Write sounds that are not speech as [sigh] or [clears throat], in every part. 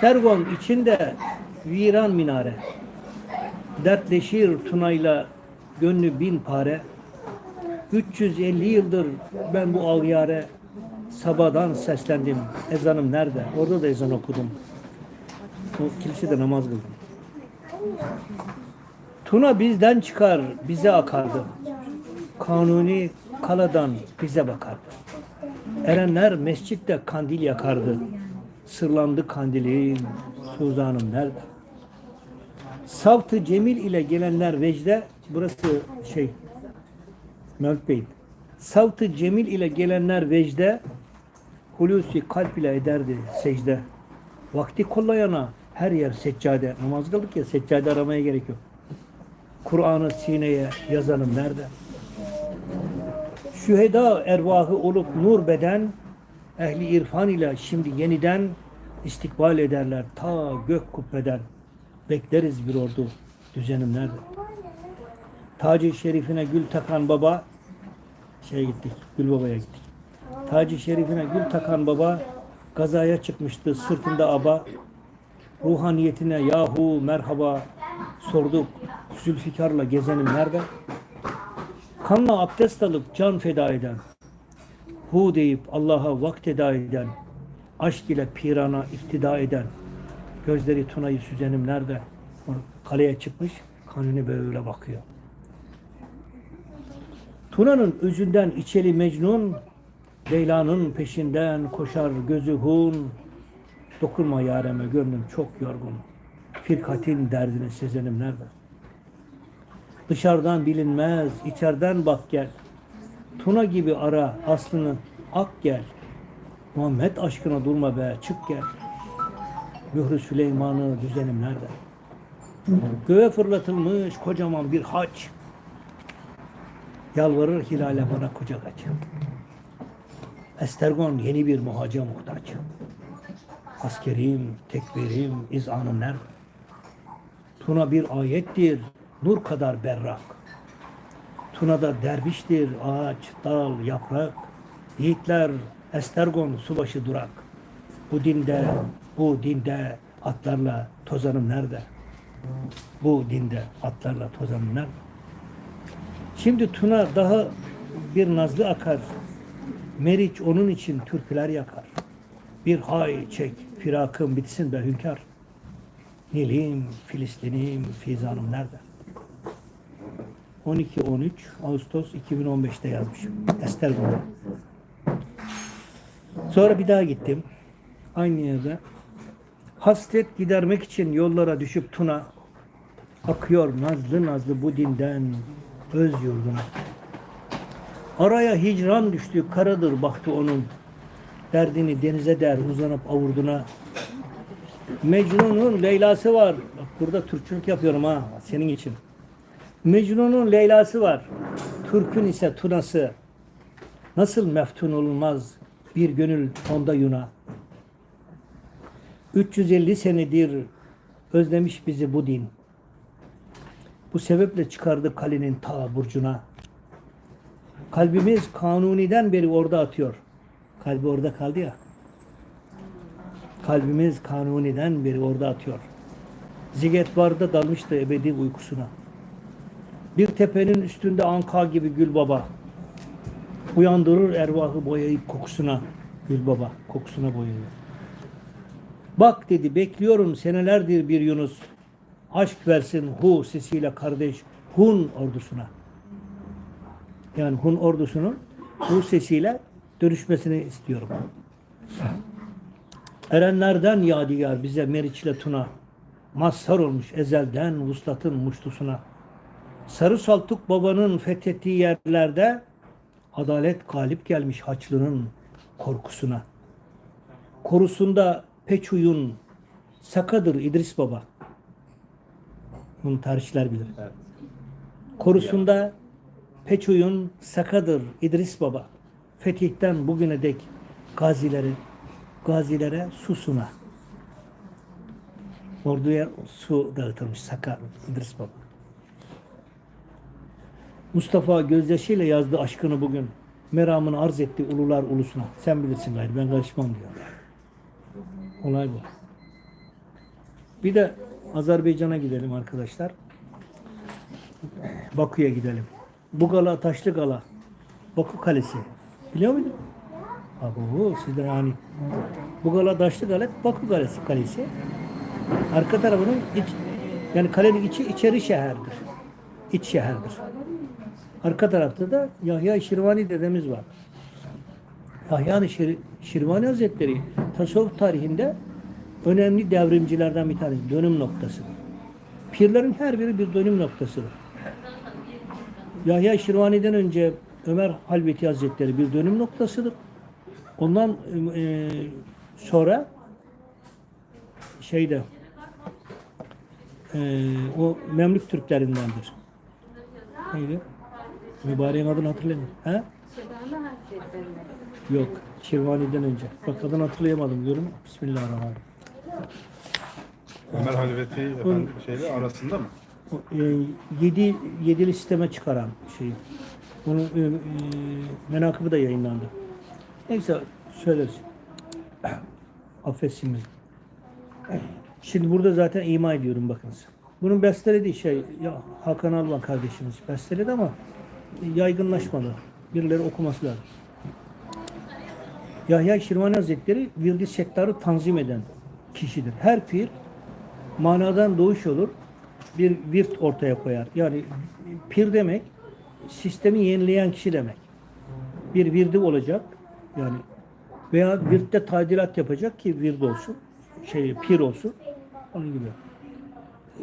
Sergon içinde viran minare. Dertleşir tunayla gönlü bin pare. 350 yıldır ben bu ağyare sabahdan seslendim. Ezanım nerede? Orada da ezan okudum. O kilisede namaz kıldım. Tuna bizden çıkar, bize akardı. Kanuni kaladan bize bakardı. Erenler mescitte kandil yakardı. Sırlandı kandilim, Suzan'ım nerede? Savtı Cemil ile gelenler vecde, burası şey, Mevlüt Bey. Savtı Cemil ile gelenler vecde, Hulusi kalp ile ederdi secde. Vakti kollayana her yer seccade. Namaz kıldık ya seccade aramaya gerek yok. Kur'an'ı sineye yazanım nerede? Şüheda ervahı olup nur beden, ehli irfan ile şimdi yeniden istikbal ederler ta gök kubbeden. Bekleriz bir ordu, düzenim nerede? Taci şerifine gül takan baba, şeye gittik, Gül Baba'ya gittik. Taci şerifine gül takan baba, gazaya çıkmıştı sırtında aba. Ruhaniyetine yahu merhaba sorduk, Zülfikar'la gezenim nerede? Kanla abdest alıp can feda eden, hu deyip Allah'a vakt eda eden, aşk ile pirana iktida eden, gözleri tunayı süzenim nerede? Kaleye çıkmış, kanuni böyle bakıyor. Tuna'nın özünden içeli Mecnun, Leyla'nın peşinden koşar gözü hun. Dokunma yareme gönlüm çok yorgun. Firkatin derdini sezenim nerede? Dışarıdan bilinmez, içeriden bak gel. Tuna gibi ara, aslını ak gel. Muhammed aşkına durma be, çık gel. Mührü Süleyman'ı düzenim nerede? Göğe fırlatılmış kocaman bir haç. Yalvarır hilale bana kucak aç. Estergon yeni bir muhaca muhtaç. Askerim, tekbirim, izanım nerede? Tuna bir ayettir, nur kadar berrak. Tuna'da derviştir, ağaç, dal, yaprak. Yiğitler, Estergon, subaşı durak. Bu dinde, bu dinde atlarla tozanım nerede? Bu dinde atlarla tozanım nerede? Şimdi Tuna daha bir nazlı akar. Meriç onun için türküler yakar. Bir hay çek, firakım bitsin be hünkâr. Nilim, Filistin'im, Fizan'ım nerede? 12-13 Ağustos 2015'te yazmışım. Ester Gül'e. Sonra bir daha gittim. Aynı yerde. Hasret gidermek için yollara düşüp Tuna akıyor nazlı nazlı bu dinden öz yurduna. Araya hicran düştü, karadır baktı onun. Derdini denize der, uzanıp avurduna. Mecnun'un Leyla'sı var. Bak burada Türkçülük yapıyorum ha, senin için. Mecnun'un Leyla'sı var. Türk'ün ise Tuna'sı. Nasıl meftun olunmaz bir gönül onda yuna. 350 senedir özlemiş bizi bu din. Bu sebeple çıkardı kalenin ta burcuna. Kalbimiz kanuniden beri orada atıyor. Kalbi orada kaldı ya. Kalbimiz kanuniden beri orada atıyor. Ziget vardı dalmıştı ebedi uykusuna. Bir tepenin üstünde anka gibi gül baba. Uyandırır ervahı boyayıp kokusuna. Gül baba kokusuna boyuyor. Bak dedi bekliyorum senelerdir bir Yunus. Aşk versin hu sesiyle kardeş Hun ordusuna. Yani Hun ordusunun hu sesiyle dönüşmesini istiyorum. Erenlerden yadigar bize Meriç'le Tuna. Mazhar olmuş ezelden vuslatın muştusuna. Sarı Saltuk babanın fethettiği yerlerde adalet galip gelmiş Haçlı'nın korkusuna. Korusunda Peçuyun Sakadır İdris Baba. Bunu tarihçiler bilir. Korusunda Peçuyun Sakadır İdris Baba. Fetihten bugüne dek gazileri gazilere susuna. Orduya su dağıtılmış Saka İdris Baba. Mustafa gözyaşıyla yazdı aşkını bugün. Meramını arz etti ulular ulusuna. Sen bilirsin gayrı ben karışmam diyor. Olay bu. Bir de Azerbaycan'a gidelim arkadaşlar. Bakü'ye gidelim. Bu gala Taşlı Gala. Bakü Kalesi. Biliyor muydun? Abo siz de yani. Bu gala Taşlı Gala Bakü Kalesi. kalesi. Arka tarafının iç, yani kalenin içi içeri şehirdir. İç şehirdir. Arka tarafta da Yahya Şirvani dedemiz var. Yahya Şir, Şirvani Hazretleri tasavvuf tarihinde önemli devrimcilerden bir tanesi. Dönüm noktası. Pirlerin her biri bir dönüm noktasıdır. Yahya Şirvani'den önce Ömer Halveti Hazretleri bir dönüm noktasıdır. Ondan e, sonra şeyde e, o Memlük Türklerindendir. Neydi? Mübareğin adını hatırlamıyorum. Ha? Sedana Hazretleri'ne. Yok. Şirvani'den önce. Bak adını hatırlayamadım diyorum. Bismillahirrahmanirrahim. Ömer Halveti efendim şeyle arasında mı? O, e, yedi, yedili sisteme çıkaran şey. Bunun e, e, menakıbı da yayınlandı. Neyse söyleriz. [clears throat] Affetsin bizi. Şimdi burada zaten ima ediyorum bakınız. Bunun bestelediği şey ya Hakan Alvan kardeşimiz besteledi ama yaygınlaşmadı. Birileri okuması lazım. Yahya Şirvani Hazretleri virdi settarı tanzim eden kişidir. Her pir manadan doğuş olur. Bir virt ortaya koyar. Yani pir demek sistemi yenileyen kişi demek. Bir virdi olacak. Yani veya virtte tadilat yapacak ki vird olsun. Şey pir olsun. Onun gibi.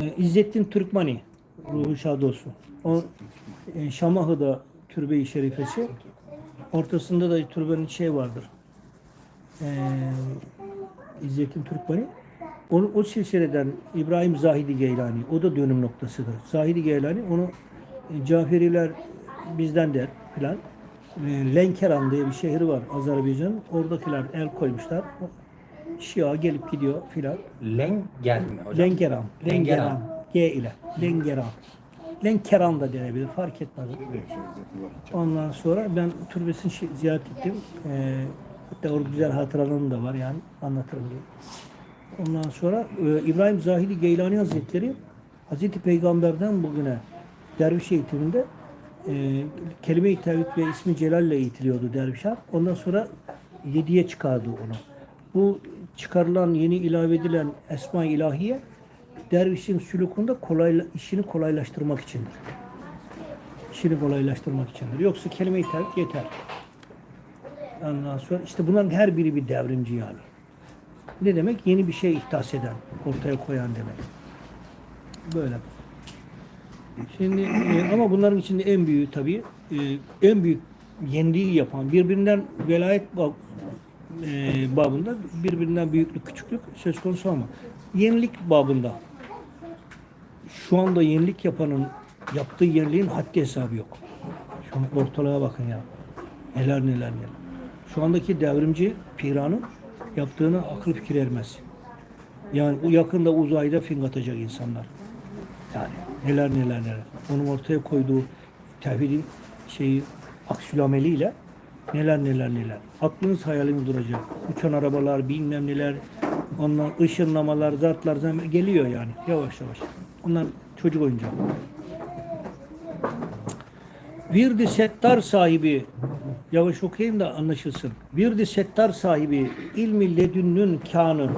Ee, İzzettin Türkmani ruhu şad olsun. O e, Şamahı'da türbe-i şerifesi. Ortasında da türbenin şey vardır. Ee, İzzettin Türkmani. O, o silsileden İbrahim Zahidi Geylani. O da dönüm noktasıdır. Zahidi Geylani onu e, Caferiler bizden der filan. E, Lenkeran diye bir şehri var Azerbaycan'ın. Oradakiler el koymuşlar. Şia gelip gidiyor filan. Lenger mi hocam? Lengeran. Lengeran. Lengeran. G ile. Lengeran. Lenkeran da denebilir. Fark etmez. Ondan sonra ben türbesini şi- ziyaret ettim. Ee, hatta orada güzel hatıralarım da var yani anlatırım diye. Ondan sonra e, İbrahim Zahidi Geylani Hazretleri Hazreti Peygamber'den bugüne derviş eğitiminde e, kelime-i tevhid ve ismi Celal'le eğitiliyordu dervişler. Ondan sonra yediye çıkardı onu. Bu çıkarılan, yeni ilave edilen Esma-i İlahiye dervişin sülükünde kolay, işini kolaylaştırmak içindir. İşini kolaylaştırmak içindir. Yoksa kelime-i tevhid yeter. Ondan sonra işte bunların her biri bir devrimci yani. Ne demek? Yeni bir şey ihdas eden, ortaya koyan demek. Böyle. Şimdi e, ama bunların içinde en büyüğü tabii e, en büyük yeniliği yapan birbirinden velayet bab, e, babında birbirinden büyüklük küçüklük söz konusu ama yenilik babında şu anda yenilik yapanın yaptığı yeniliğin haddi hesabı yok. Şu ortalığa bakın ya. Neler neler neler. Şu andaki devrimci piranın yaptığını akıl fikir ermez. Yani bu yakında uzayda fing atacak insanlar. Yani neler neler neler. Onun ortaya koyduğu tevhidin şeyi aksülameliyle neler neler neler. Aklınız hayaliniz duracak. Uçan arabalar bilmem neler. Ondan ışınlamalar, zartlar geliyor yani yavaş yavaş. Onlar çocuk oyuncağı. Virdi settar sahibi yavaş okuyayım da anlaşılsın. Virdi settar sahibi ilmi ledünnün kanı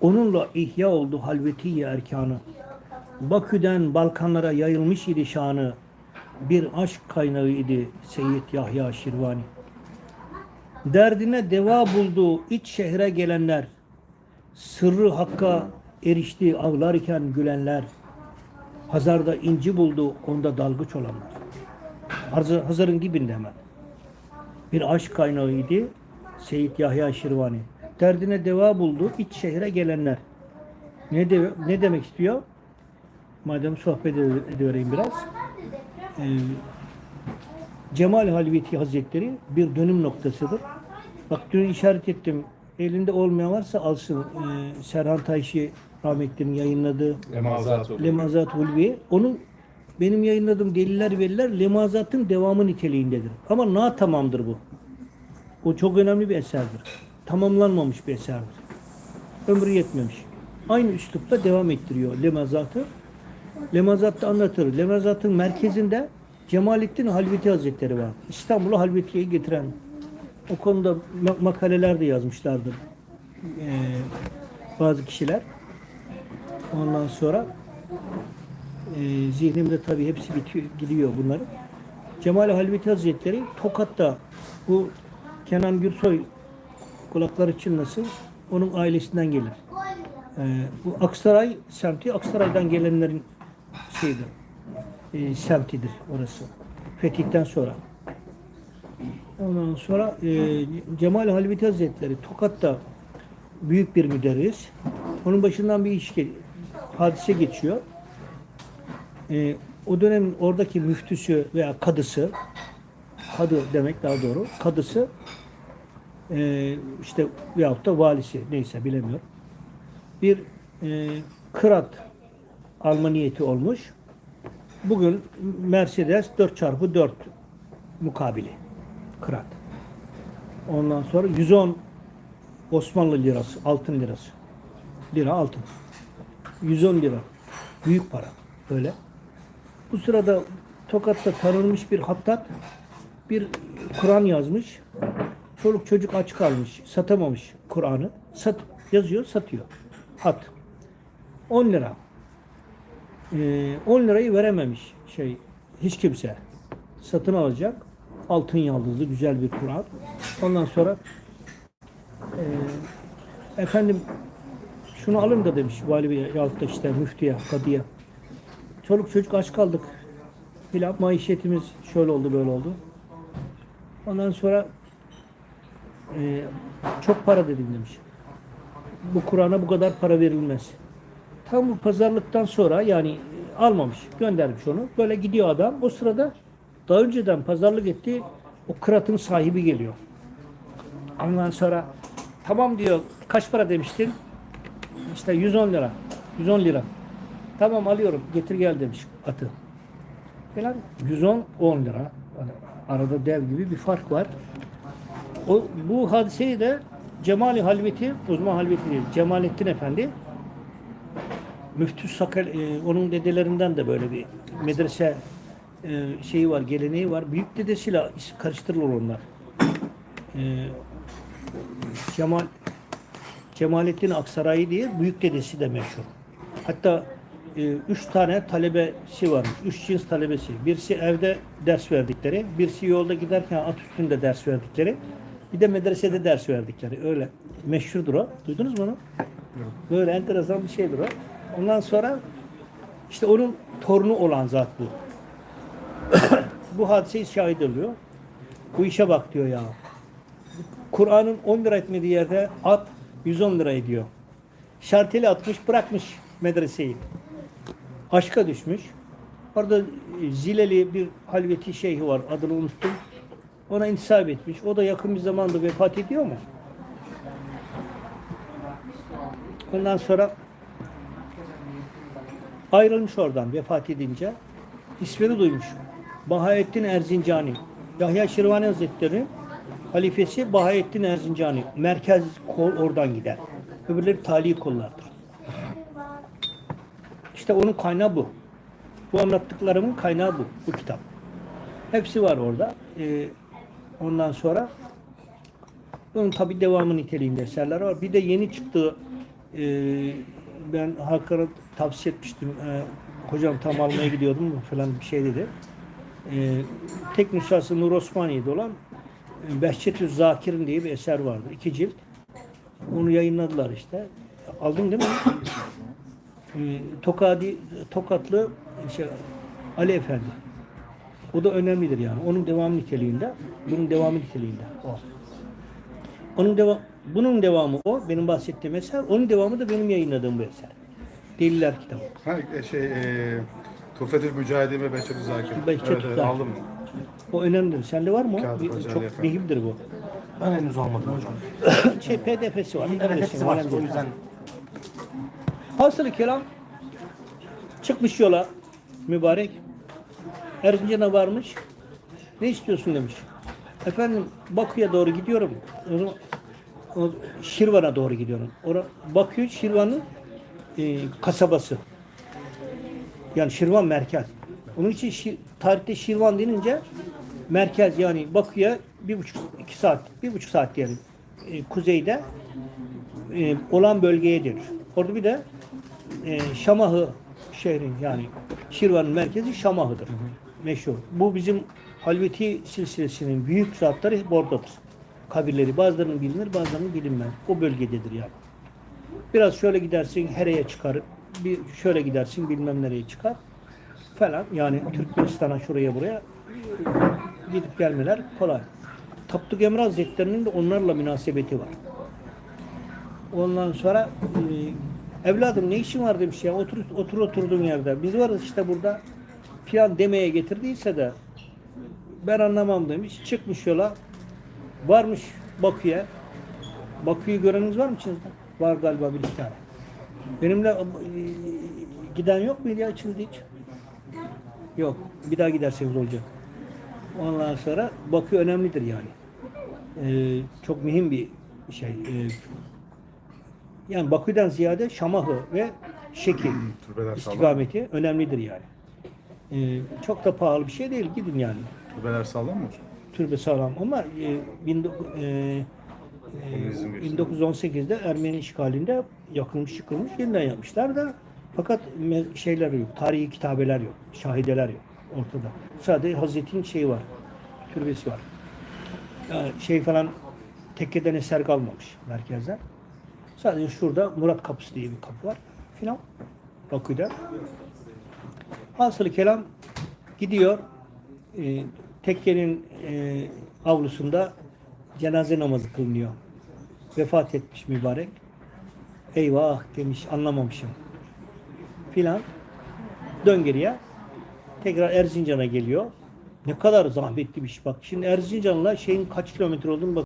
onunla ihya oldu halveti erkanı. Bakü'den Balkanlara yayılmış idi şanı. Bir aşk kaynağı idi Seyyid Yahya Şirvani. Derdine deva buldu iç şehre gelenler. Sırrı hakka erişti ağlarken gülenler. Hazarda inci buldu onda dalgıç olanlar. Hazır, Hazar'ın dibinde hemen. Bir aşk kaynağıydı Seyyid Yahya Şirvani. Derdine deva buldu iç şehre gelenler. Ne, de, ne demek istiyor? Madem sohbet ed- edivereyim biraz. Ee, Cemal Halveti Hazretleri bir dönüm noktasıdır. Bak dün işaret ettim. Elinde olmayan varsa alsın. Ee, Serhan Tayşi rahmetlinin yayınladığı Emazat olur. Lemazat Ulvi. Onun benim yayınladığım deliller veriler lemazatın devamı niteliğindedir. Ama na tamamdır bu. O çok önemli bir eserdir. Tamamlanmamış bir eserdir. Ömrü yetmemiş. aynı üslupta devam ettiriyor Lemazat'ı. Lemazat'ta anlatır. Lemazat'ın merkezinde Cemalettin Halveti Hazretleri var. İstanbul'u Halveti'ye getiren. O konuda ma- makaleler de yazmışlardır. Ee, bazı kişiler. Ondan sonra e, zihnimde tabii hepsi bitiyor, gidiyor bunların. Cemal Halveti Hazretleri Tokat'ta bu Kenan Gürsoy kulakları çınlasın onun ailesinden gelir. Ee, bu Aksaray semti Aksaray'dan gelenlerin şeyidir. E, semtidir orası. Fetihten sonra. Ondan sonra e, Cemal Halveti Hazretleri Tokat'ta büyük bir müderris. Onun başından bir iş gel- hadise geçiyor. E, o dönemin oradaki müftüsü veya kadısı kadı demek daha doğru. Kadısı e, işte veyahut da valisi neyse bilemiyorum. Bir e, kırat alma niyeti olmuş. Bugün Mercedes 4x4 mukabili kırat. Ondan sonra 110 Osmanlı lirası, altın lirası. Lira altın. 110 lira. Büyük para. Böyle. Bu sırada Tokat'ta tanınmış bir hattat bir Kur'an yazmış. Çoluk çocuk aç kalmış. Satamamış Kur'an'ı. Sat, yazıyor, satıyor. Hat. 10 lira. Ee, 10 lirayı verememiş şey hiç kimse. Satın alacak. Altın yaldızlı güzel bir Kur'an. Ondan sonra e, efendim şunu alın da demiş vali bey yahut da işte müftüye, kadıya. Çoluk çocuk aç kaldık. Filan maişetimiz şöyle oldu böyle oldu. Ondan sonra e, çok para dedim demiş. Bu Kur'an'a bu kadar para verilmez. Tam bu pazarlıktan sonra yani almamış, göndermiş onu. Böyle gidiyor adam. O sırada daha önceden pazarlık etti. O kıratın sahibi geliyor. Ondan sonra tamam diyor kaç para demiştin? İşte 110 lira. 110 lira. Tamam alıyorum. Getir gel demiş atı. Falan 110 10 lira. Yani arada dev gibi bir fark var. O, bu hadiseyi de Cemali Halveti, uzman Halveti değil, Cemalettin Efendi Müftü Sakal, e, onun dedelerinden de böyle bir medrese e, şeyi var, geleneği var. Büyük dedesiyle karıştırılır onlar. E, Cemal Cemalettin Aksaray diye büyük dedesi de meşhur. Hatta e, üç tane talebesi varmış. Üç cins talebesi. Birisi evde ders verdikleri, birisi yolda giderken at üstünde ders verdikleri, bir de medresede ders verdikleri. Öyle meşhurdur o. Duydunuz mu onu? Böyle enteresan bir şeydir o. Ondan sonra işte onun torunu olan zat bu. [coughs] bu hadiseyi şahit oluyor. Bu işe bak diyor ya. Kur'an'ın 10 lira etmediği yerde at 110 lira ediyor. Şarteli atmış bırakmış medreseyi. Aşka düşmüş. Orada Zileli bir halveti şeyhi var adını unuttum. Ona intisap etmiş. O da yakın bir zamanda vefat ediyor mu? Ondan sonra ayrılmış oradan vefat edince. ismini duymuş. Bahaettin Erzincani. Yahya Şirvani Hazretleri halifesi Bahaettin Erzincani. Merkez kol oradan gider. Öbürleri tali kollardır. İşte onun kaynağı bu. Bu anlattıklarımın kaynağı bu. Bu kitap. Hepsi var orada. Ee, ondan sonra bunun tabi devamı niteliğinde eserler var. Bir de yeni çıktığı e, ben Hakan'a tavsiye etmiştim. E, hocam tam almaya gidiyordum falan bir şey dedi. E, tek nüshası Nur Osmaniye'de olan Behçetü Zakir'in diye bir eser vardı. İki cilt. Onu yayınladılar işte. Aldın değil mi? E, Tokadi, Tokatlı şey, Ali Efendi. O da önemlidir yani. Onun devam niteliğinde, bunun devamı niteliğinde o. Onun devam, bunun devamı o, benim bahsettiğim eser. Onun devamı da benim yayınladığım bu eser. Deliller kitabı. Ha e, şey e, Tuhfetül Mücahidin ve Behçet Zakir. Behçet evet, Zakir. aldım? O önemlidir. Sende var mı? Kağıt Bir- çok Efendi. mühimdir bu. Ben henüz almadım hocam. [laughs] şey PDF'si var. Evet hepsi var. önemli O değil. yüzden Hasılı kelam çıkmış yola mübarek. Erzincan'a varmış. Ne istiyorsun demiş. Efendim Bakü'ye doğru gidiyorum. O zaman- o Şirvan'a doğru gidiyorum. Ora, Bakü, Şirvan'ın e, kasabası. Yani Şirvan merkez. Onun için Şi- tarihte Şirvan denince merkez yani Bakü'ye bir buçuk iki saat, bir buçuk saat diyelim e, kuzeyde e, olan bölgeye denir. Orada bir de e, Şamahı şehrin yani Şirvan'ın merkezi Şamahı'dır. Meşhur. Bu bizim Halveti silsilesinin büyük zatları oradadır. Kabirleri bazılarının bilinir bazılarının bilinmez. O bölgededir yani. Biraz şöyle gidersin Here'ye çıkar. Bir şöyle gidersin bilmem nereye çıkar falan. Yani Türkmenistan'a şuraya buraya gidip gelmeler kolay. Tapduk Emre Hazretleri'nin de onlarla münasebeti var. Ondan sonra e, evladım ne işin var demiş ya otur otur oturduğun yerde. Biz varız işte burada filan demeye getirdiyse de ben anlamam demiş. Çıkmış yola varmış Bakü'ye. Bakü'yü göreniniz var mı içinizde? Var galiba bir iki tane. Benimle e, giden yok muydu ya içinizde hiç? Yok. Bir daha giderseniz olacak. Ondan sonra Bakü önemlidir yani. Ee, çok mühim bir şey. Ee, yani Bakü'den ziyade Şamahı ve Şeki Türbeler sağlam. istikameti önemlidir yani. Ee, çok da pahalı bir şey değil. Gidin yani. Türbeler sağlam mı hocam? Türbe sağlam ama e, bin, e, e, geçti. 1918'de Ermeni işgalinde yakılmış yıkılmış yeniden yapmışlar da fakat şeyler yok. Tarihi kitabeler yok. Şahideler yok ortada. Sadece Hazretin şeyi var. Türbesi var. Yani şey falan tekkeden eser kalmamış merkezden. Sadece şurada Murat Kapısı diye bir kapı var filan. Bakü'de. Hasılı kelam gidiyor. E, tekkenin e, avlusunda cenaze namazı kılınıyor. Vefat etmiş mübarek. Eyvah demiş anlamamışım. Filan. Dön geriye. Tekrar Erzincan'a geliyor. Ne kadar zahmetli bir iş bak. Şimdi Erzincan'la şeyin kaç kilometre olduğunu bak.